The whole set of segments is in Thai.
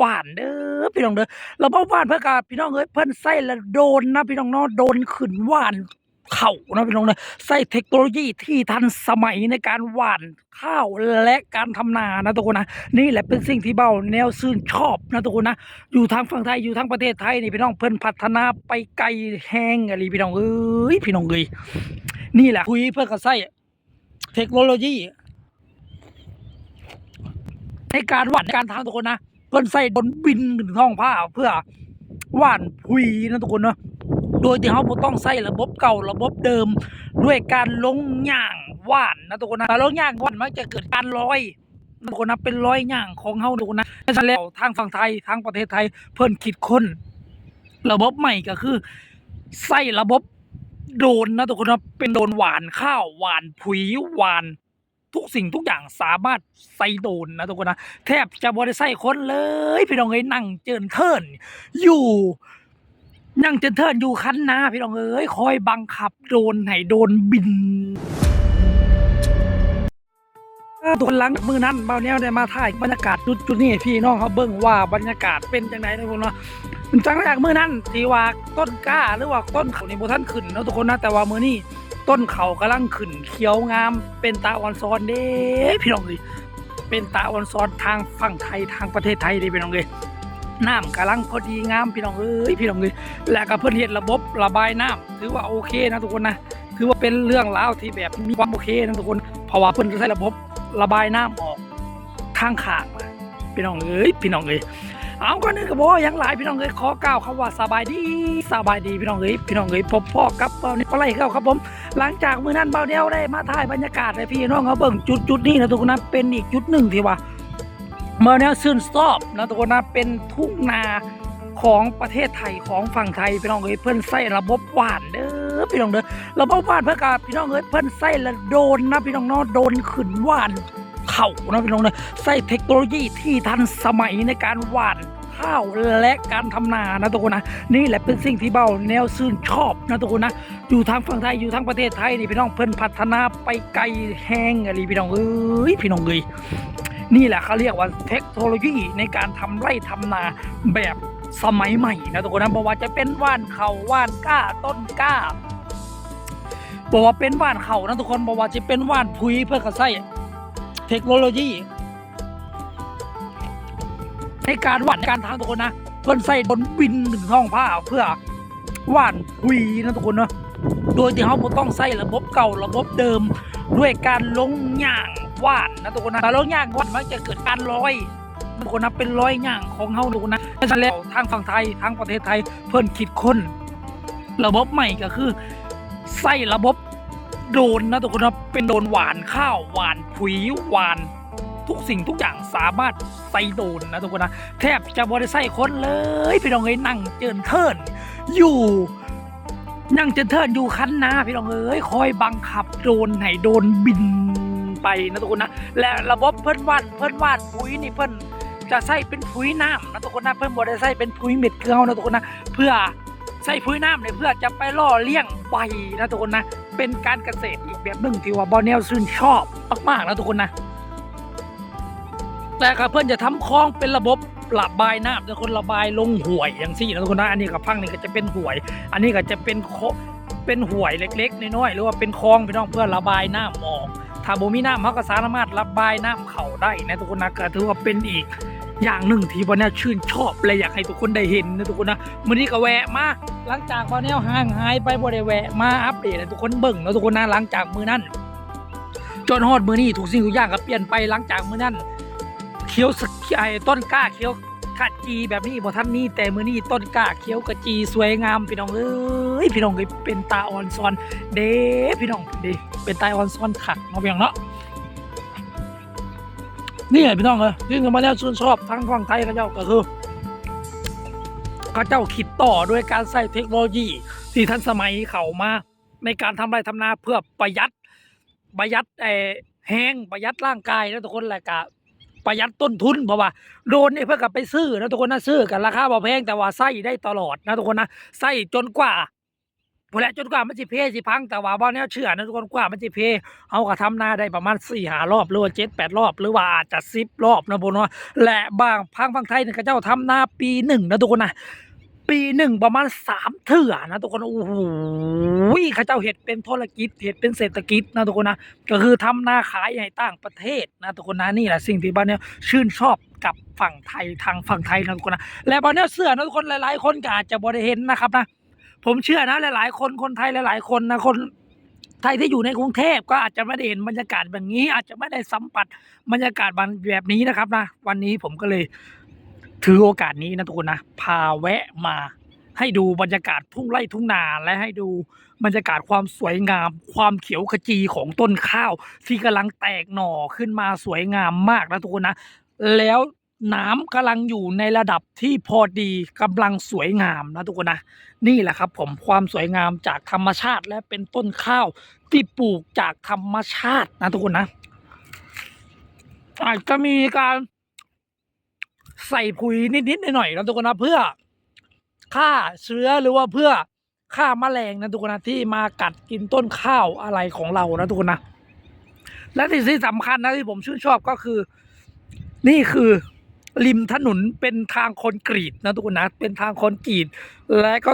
หวานเด้อพี่น้องเด้อเระบบหวานเพื่อกาพี่น้องเอ้ยเพิ่นใส่และโดนนะพี่น้องเนาะโดนขึ้นหวานเข่านะพี่น้องเนาะใส่เทคโนโลยีที่ทันสมัยในการหวานข้าวและการทำนานะทุกคนนะนี่แหละเป็นสิ่งที่เบาแนวซื่นชอบนะทุกคนนะอยู่ทางฝั่งไทยอยู่ทางประเทศไทยนี่พี่น้องเพิ่นพัฒนาไปไกลแห้งอะไรพี่น้องเอ้ยพี่น้องเอ้ยนี่แหละคุยเพื่อกระใส่เทคโนโลยีในการหว่านการทางทุกคนนะ เพิ่นใส่บนบินถึงท้องผ้าเพื่อว่านพุยนะทุกคนเนาะโดยที่เขาบ่ต้องใส่ระบบเก่าระบบเดิม ด้วยการลงย่างว่านนะทุกคนนะแต่ลงย่างว่านมันจะเกิดการลอยนะทุกคนนะเป็นรอยย่างของเฮาทุกคนนะฉันแล้วทางฝั่งไทยทางประเทศไทย เพิ่นคิดค้นระบบใหม่ก็คือใส่ระบบโดนนะทุกคนนะเป็นโดนหวานข้าวหวานผุยหวาน ทุกสิ่งทุกอย่างสามารถใส่โดนนะทุกคนนะแทบจะบริใส่คนเลย พี่น้องเอ้ยนั่งเจินเทินอยู่นั่งเจินเทินอยู่คันนาพี่น้องเอ้ยคอยบังคับโดนให้โดนบินทุกคนหลังจากมือนั้นเบาแนวได้มาถ่ายบรรยากาศจุดจุดนี้พี่น้องเขาเบิ่งว่าบรรยากาศเป็นจังไดนะทุกคนเนาะจังจากมือนั้นที่ว่าต้นกล้าหรือว่าต้นเขาในี่บ่ทันขึ้นนะทุกคนนะแต่ว่ามือนี้ ต้นเขากำลังขึ้นเขียวงาม เป็นตาออนซ้อนเด้พี่น้องเลยเป็นตาออนซ้อนทางฝั่งไทยทางประเทศไทยเด้พี่น้องเลยน้ำกำลังพอดีงามพี่น้องเอ้ยพี่น้องเลยและก็เพิ่นเฮ็ดระบบระบายน้ำถือว่าโอเคนะทุกคนนะถือว่าเป็นเรื่องราวที่แบบมีความโอเคนะทุกคนเพราะว่าเพิ่นใช้ระบบระบายน้ำออกทางขางพี่น้องเอ้ยพี่น้องเอ้ย เอาก่อนอื่นก็บอกว่ายังหลายพี่น้องเอ้ยขอกล่าวคำว่าสบายดีสบายดีพี่น้องเอ้ยพี่น้องเอ้ยพบพ่อกับเบานี่ปลาไหลเข้าครับผม หลังจากมื้อนั้นเบาเดียวได้มาถ่ายบรรยากาศให้พี่น้องเขาเบิ่งจุดจุดนี้นะทุกคนนะเป็นอีกจุดหนึ่งที่ว่าเมื่อแนวซื่นซอบนะทุกคนนะเป็นทุ่งนาของประเทศไทยของฝั่งไทยพี่น้องเอ้ยเพิ่นใส่ระบบหวานเด้อพี่น้องเด้อระบบหวานเพื่อกาพี่น้องเอ้ยเพิ่นใส่และโดนนะพี่น้องเนาะโดนขึ้นหวาน ข่านะพี่น้องเด้อใส่เทคโนโลยีที่ทันสมัยในการหวานข้าวและการทำนานะทุกคนนะนี่แหละเป็นสิ่งที่เบาแนวซื่นชอบนะทุกคนนะอยู่ทางฝั่งไทยอยู่ทางประเทศไทยนี่พี่น้องเพิ่นพัฒนาไปไกลแห้งอะไรพี่น้องเอ้ยพี่น้องเอ้ยนี่แหละเขาเรียกว่าเทคโนโลยีในการทำไร่ทำนาแบบสมัยใหม่นะทุกคนนะบอกว่าจะเป็นว่านเขาว่านก้าต้นก้าบอกว่าเป็นว่านเขานะทุกคนบอกว่าจะเป็นว่านพุยเพื่อกระใส่ เทคโนโลยี ในการวานการทางทุกคนนะเพิ่นใส่บนบินถึงท้องผ้าเพื่อวานพุยนะทุกคนเนาะโดยที่เขาต้องใส่ระบบเก่าระบบเดิม ด้วยการลงย่างวานนะทุกคนนะแต่ลงย่างวานมันจะเกิดการลอยทุกคนนะเป็นรอยย่างของเฮาทุกคนนะฉะนั้นแล้วทางฝั่งไทยทางประเทศไทยเพิ่นคิดค้นระบบใหม่ก็คือใส่ระบบ โดนนะทุกคนนะเป็นโดนหวานข้าวหวานผุยหวาน ทุกสิ่งทุกอย่างสามารถใส่โดนนะทุกคนนะแทบจะบริใส่คนเลยพี่น้องเอ้ยนั่งเจินเทินอยู่นั่งเจินเทินอยู่คันนาพี่น้องเอ้ยคอยบังคับโดนให้โดนบินไปนะทุกคนนะและระบบเพิ่นวาดเพิ่นวาดปุ๋ยนี่เพิ่นจะใส่เป็นปุ๋ยน้ำนะทุกคนนะเพิ่นบ่ได้ใส่เป็นปุ๋ยเม็ดเกลือนะทุกคนนะเพื่อใส่ปุ๋ยน้ำเนี่ยเพื่อจะไปล่อเลี้ยงใบนะทุกคนนะ เป็นการเกษตรอีกแบบหนึ่งที่ว่าบอแนลชื่นชอบมากๆนะทุกคนนะ แต่ก็เพื่อนจะทำคลองเป็นระบบระบายน้ำทุกคนระบายลงห่วยอย่างซี่นะทุกคนนะอันนี้กับพังนี่ก็จะเป็นห่วย อันนี้ก็จะเป็นโคเป็นห่วยเล็ก ๆน้อยๆหรือว่าเป็นคลองพี่น้องเพื่อระบายน้ำออกถ้าบ่มีน้ำเขาก็สามารถระบายน้ำเข้าได้นะทุกคนนะก็ถือว่าเป็นอีก อย่างหนึ่งที่บอลแนลชื่นชอบและอยากให้ทุกคนได้เห็นนะทุกคนนะมือนี้ก็แวะมาหลังจากบอลแนลห่างหายไปบ่ได้แวะมาอัปเดตให้ทุกคนเบิ่งนะทุกคนนะหลังจากมือนั้นจนฮอดมือนี้ทุกสิ่งทุกอย่างก็เปลี่ยนไปหลังจากมือนั้นเขียวสกไอ้ต้นกล้าเขียวขจีแบบนี้บ่ทันนี้แต่มือนี้ต้นกล้าเขียวกระจีสวยงามพี่น้องเอ้ยพี่น้องเอ้ยเป็นตาออนซอน เด้พี่น้องเด้เป็นตาออนซอนขักเนาะพี่น้องเนาะ นี่แหละพี่น้องเอ้ยซึ่งมาแล้วชื่นชอบทั้งฝั่งไทยเขาเจ้าก็คือเขาเจ้าคิดต่อด้วยการใช้เทคโนโลยี ที่ทันสมัยเข้ามา ในการทำไรทำนาเพื่อประหยัดประหยัดเออแห้งประหยัดร่างกายแล้วทุกคนแหละกะประหยัดต้นทุนเพราะว่าโดนนี่เพื่อกลับไปซื้อนะทุกคนนะซื้อกันราคาบ่แพงแต่ว่าใส่ได้ตลอดนะทุกคนนะใส่จนกว่า พอแล้วจนกว่ามันสิเพสิพังแต่ว่าบ่แนวเชื่อนะทุกคนกว่ามันสิเพเฮาก็ทำนาได้ประมาณ4 5รอบหรือว่า7 8รอบ หรือว่าอาจจะ10รอบนะบ่เนาะและบางพังฝั่งไทยเนี่ยเขาเจ้าทำนาปีหนึ่งนะทุกคนนะปีหนึ่งประมาณสามเถื่อนะทุกคนโอ้โหเขาเจ้าเห็ดเป็นธุรกิจเห็ดเป็นเศรษฐกิจนะทุกคนนะก็คือทำนาขายให้ต่างประเทศนะทุกคนนะนี่แหละสิ่งที่บ้านเนี่ยชื่นชอบกับฝั่งไทยทางฝั่งไทยนะทุกคนนะและบ้านเนี่ยเสื้อนะทุกคนหลาย ๆ คนก็อาจจะบ่ได้เห็นนะครับนะ ผมเชื่อนะหลาย ๆ คนคนไทยหลาย ๆ คนนะคนไทยที่อยู่ในกรุงเทพก็อาจจะไม่ได้เห็นบรรยากาศแบบนี้ อาจจะไม่ได้สัมผัสบรรยากาศแบบนี้นะครับนะวันนี้ผมก็เลยถือโอกาสนี้นะทุกคนนะพาแวะมาให้ดูบรรยากาศทุ่งไร่ทุ่งนาและให้ดูบรรยากาศความสวยงาม ความเขียวขจีของต้นข้าว ที่กำลังแตกหน่อขึ้นมาสวยงามมากนะทุกคนนะแล้ว น้ำกำลังอยู่ในระดับที่พอดีกำลังสวยงามนะทุกคนนะนี่แหละครับผมความสวยงามจากธรรมชาติและเป็นต้นข้าวที่ปลูกจากธรรมชาตินะทุกคนนะ อาจจะมีการใส่ปุ๋ยนิดๆหน่อยๆนะทุกคนนะเพื่อฆ่าเชื้อหรือว่าเพื่อฆ่าแมลงนะทุกคนนะที่มากัดกินต้นข้าวอะไรของเรานะทุกคนนะและสิ่งที่สำคัญนะที่ผมชื่นชอบก็คือ นี่คือ ริมถนนเป็นทางคอนกรีตนะทุกคนนะ เป็นทางคอนกรีต และก็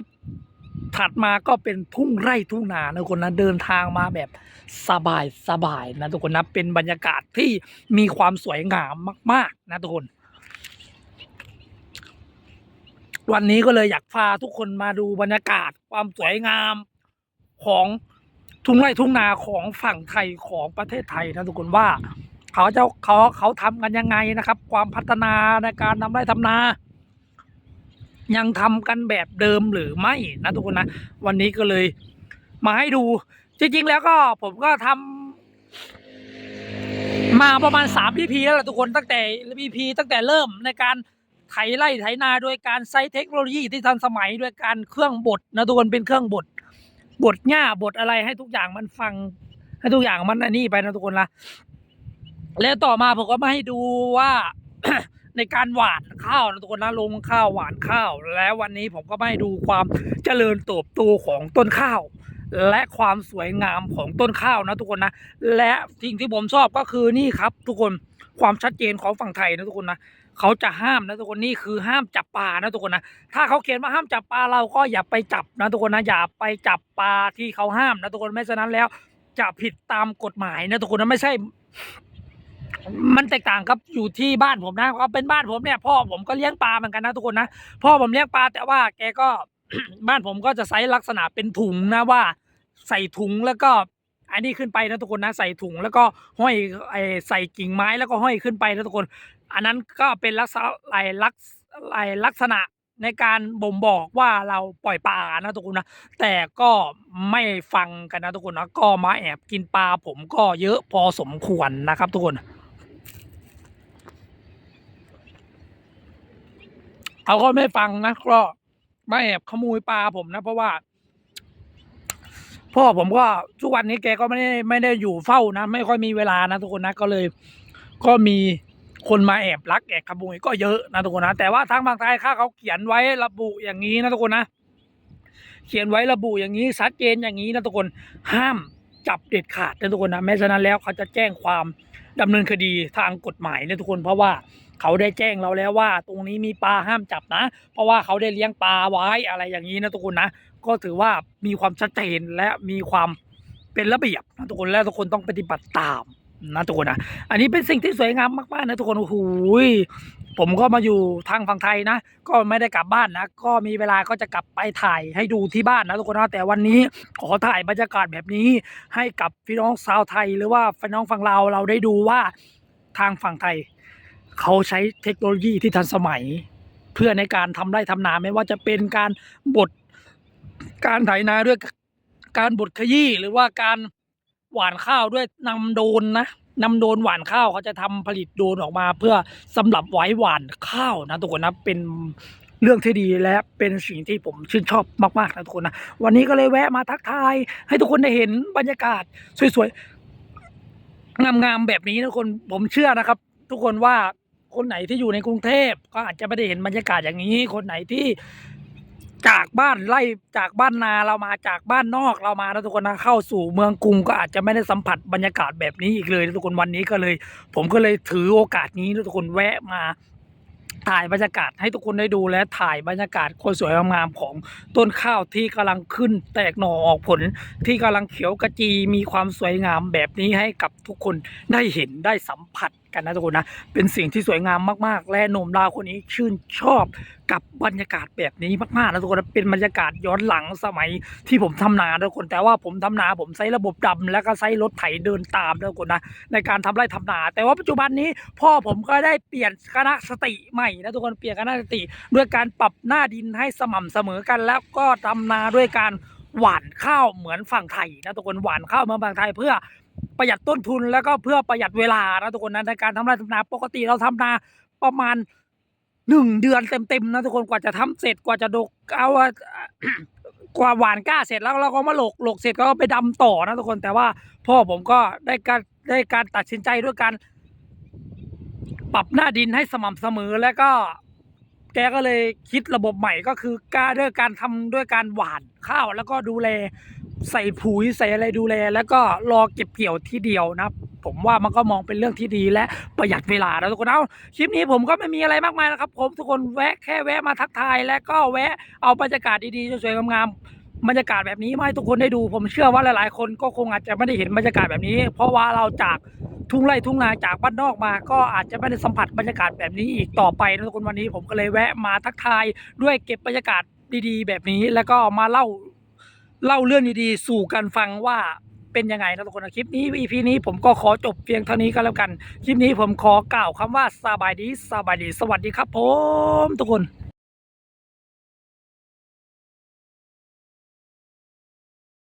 ถัดมาก็เป็นทุ่งไร่ทุ่งนานะทุกคนนะเดินทางมาแบบสบายสบายนะทุกคนนะเป็นบรรยากาศที่มีความสวยงามมาก ๆ นะทุกคน วันนี้ก็เลยอยากพาทุกคนมาดูบรรยากาศความสวยงามของทุ่งไร่ทุ่งนาของฝั่งไทยของประเทศไทยนะทุกคนว่า เขาจะเขาเขาทำกันยังไงนะครับ ความพัฒนาในการทำไร่ทำนา ยังทำกันแบบเดิมหรือไม่นะทุกคนนะ วันนี้ก็เลย มาให้ดู จริง ๆ แล้วก็ผมก็ทำมาประมาณสามพีพีแล้วแหละทุกคนตั้งแต่พีพีตั้งแต่เริ่มในการไถไร่ไถนาโดยการใช้เทคโนโลยีที่ทันสมัยด้วยการเครื่องบดนะทุกคนเป็นเครื่องบดบดหญ้าบดอะไรให้ทุกอย่างมันฟังให้ทุกอย่างมันนนี้ไปนะทุกคนละ แล้วต่อมาผมก็มาให้ดูว่า ในการหวานข้าวนะทุกคนนะลงข้าวหวานข้าว แล้ววันนี้ผมก็มาให้ดูความเจริญเติบโตของต้นข้าว และความสวยงามของต้นข้าวนะทุกคนนะและสิ่งที่ผมชอบก็คือนี่ครับ ทุกคนความชัดเจนของฝั่งไทยนะทุกคนนะเขาจะห้ามนะทุกคนนี่คือห้ามจับปลานะทุกคนนะถ้าเขาเขียนว่าห้ามจับปลาเราก็อย่าไปจับนะทุกคนนะอย่าไปจับปลาที่เขาห้ามนะทุกคนไม่ฉะนั้นแล้วจะผิดตามกฎหมายนะทุกคนนะไม่ใช่ มันแตกต่างครับอยู่ที่บ้านผมนะเอาเป็นบ้านผมเนี่ยพ่อผมก็เลี้ยงปลาเหมือนกันนะทุกคนนะพ่อผมเลี้ยงปลาแต่ว่าแกก็บ้านผมก็จะใช้ลักษณะเป็นถุงนะว่า ใส่ถุงแล้วก็อันนี้ขึ้นไปนะทุกคนนะใส่ถุงแล้วก็ห้อยไอใส่กิ่งไม้แล้วก็ห้อยขึ้นไปนะทุกคน อันนั้นก็เป็นลักษณะไอลักษไอลักษณะในการบ่งบอกว่าเราปล่อยปลานะทุกคนนะแต่ก็ไม่ฟังกันนะทุกคนนะก็มาแอบกินปลาผมก็เยอะพอสมควรนะครับทุกคน เขาก็ไม่ฟังนะก็มาแอบขโมยปลาผมนะ เพราะว่า พ่อผมก็ทุกวันนี้แกก็ไม่ได้ไม่ได้อยู่เฝ้านะ ไม่ค่อยมีเวลานะทุกคนนะก็เลย ก็มีคนมาแอบลักแอบขโมยก็เยอะนะทุกคนนะแต่ว่าทางบางไทยค่าเขาเขียนไว้ระบุอย่างนี้นะทุกคนนะเขียนไว้ระบุอย่างนี้ชัดเจนอย่างนี้นะทุกคนห้ามจับเด็ดขาดนะทุกคนนะแม้ฉะนั้นแล้วเขาจะแจ้งความดำเนินคดีทางกฎหมายนะทุกคนเพราะว่า เขาได้แจ้งเราแล้วว่า ตรงนี้มีปลาห้ามจับนะ เพราะว่าเขาได้เลี้ยงปลาไว้อะไรอย่างนี้นะทุกคนนะ ก็ถือว่ามีความชัดเจนและมีความเป็นระเบียบนะทุกคนและทุกคนต้องปฏิบัติตามนะทุกคนนะ อันนี้เป็นสิ่งที่สวยงามมากๆนะทุกคนโอ้โหผมก็มาอยู่ทางฝั่งไทยนะ ก็ไม่ได้กลับบ้านนะ ก็มีเวลาก็จะกลับไปถ่ายให้ดูที่บ้านนะทุกคนนะ แต่วันนี้ขอถ่ายบรรยากาศแบบนี้ ให้กับพี่น้องชาวไทย หรือว่าพี่น้องฝั่งเราเราได้ดูว่าทางฝั่งไทย เขาใช้เทคโนโลยีที่ทันสมัย เพื่อในการทำไร่ทำนาไม่ว่าจะเป็นการบดการไถนาด้วยการบดขยี้หรือว่าการหว่านข้าวด้วยนำโดนนะนำโดนหว่านข้าวเขาจะทำผลิตโดนออกมา เพื่อสำหรับไว้หว่านข้าวนะทุกคนนะเป็นเรื่องที่ดีและเป็นสิ่งที่ผมชื่นชอบมากๆนะทุกคนนะวันนี้ก็เลยแวะมาทักทาย ให้ทุกคนได้เห็นบรรยากาศสวยๆงามๆแบบนี้นะทุกคนผมเชื่อนะครับ ทุกคนว่า คนไหนที่อยู่ในกรุงเทพก็อาจจะไม่ได้เห็นบรรยากาศอย่างนี้ คนไหนที่จากบ้านไล่จากบ้านนาเรามาจากบ้านนอกเรามาแล้วทุกคนนะเข้าสู่เมืองกรุงก็อาจจะไม่ได้สัมผัสบรรยากาศแบบนี้อีกเลยนะทุกคนวันนี้ก็เลย ผมก็เลยถือโอกาสนี้นะทุกคนแวะมาถ่ายบรรยากาศให้ทุกคนได้ดูและถ่ายบรรยากาศคนสวยงามของต้นข้าวที่กำลังขึ้นแตกหน่อออกผล ที่กำลังเขียวกระจีมีความสวยงามแบบนี้ให้กับทุกคนได้เห็นได้สัมผัสกันนะทุกคนนะ เป็นสิ่งที่สวยงามมาก ๆ และหนุ่มลาวคนนี้ชื่นชอบกับบรรยากาศแบบนี้มากๆนะทุกคนนะเป็นบรรยากาศย้อนหลังสมัยที่ผมทำนานะทุกคนแต่ว่าผมทำนาผมใช้ระบบดำแล้วก็ใช้รถไถเดินตามทุกคนนะในการทำไร่ทำนา แต่ว่าปัจจุบันนี้พ่อผมก็ได้เปลี่ยนคณะสติใหม่นะทุกคนเปลี่ยนคณะสติด้วยการปรับหน้าดินให้สม่ำเสมอกันแล้วก็ทำนาด้วยการหวานข้าวเหมือนฝั่งไทยนะทุกคนหวานข้าวเหมือนฝั่งไทยเพื่อ ประหยัดต้นทุนแล้วก็เพื่อประหยัดเวลานะทุกคนนะในการทำไร่ทำนาปกติเราทำนาประมาณหนึ่งเดือนเต็มๆนะทุกคนกว่าจะทำเสร็จกว่าจะดกเอากว่าหวานก้าเสร็จแล้วเราก็มาหลกหลกเสร็จก็ไปดำต่อนะทุกคนแต่ว่าพ่อผมก็ได้การได้การตัดสินใจด้วยการปรับหน้าดินให้สม่ำเสมอแล้วก็แกก็เลยคิดระบบใหม่ก็คือการด้วยการทำด้วยการหว่านข้าวแล้วก็ดูแล ใส่ปุ๋ยใส่อะไรดูแล แล้วก็รอเก็บเกี่ยวที่เดียวนะผมว่ามันก็มองเป็นเรื่องที่ดีและประหยัดเวลาแล้วทุกคนเอาคลิปนี้ผมก็ไม่มีอะไรมากมายนะครับ ผมทุกคนแวะแค่แวะมาทักทาย และก็แวะเอาบรรยากาศดีๆสวยๆงามๆบรรยากาศแบบนี้มาให้ทุกคนได้ดู ผมเชื่อว่าหลายๆ คนก็คงอาจจะไม่ได้เห็นบรรยากาศแบบนี้ เพราะว่าเราจากทุ่งไร่ทุ่งนาจากบ้านนอกมา ก็อาจจะไม่ได้สัมผัสบรรยากาศแบบนี้อีกต่อไปนะทุกคนวันนี้ผมก็เลยแวะมาทักทายด้วยเก็บบรรยากาศดีๆ แบบนี้ แล้วก็มาเล่า เล่าเรื่องดีๆ สู่กันฟังว่าเป็นยังไงนะทุกคนนะคลิปนี้ EP นี้ผมก็ขอจบเพียงเท่านี้ก็แล้วกัน คลิปนี้ผมขอกล่าวคำว่าสบายดีสบายดี สวัสดีครับผมทุกคน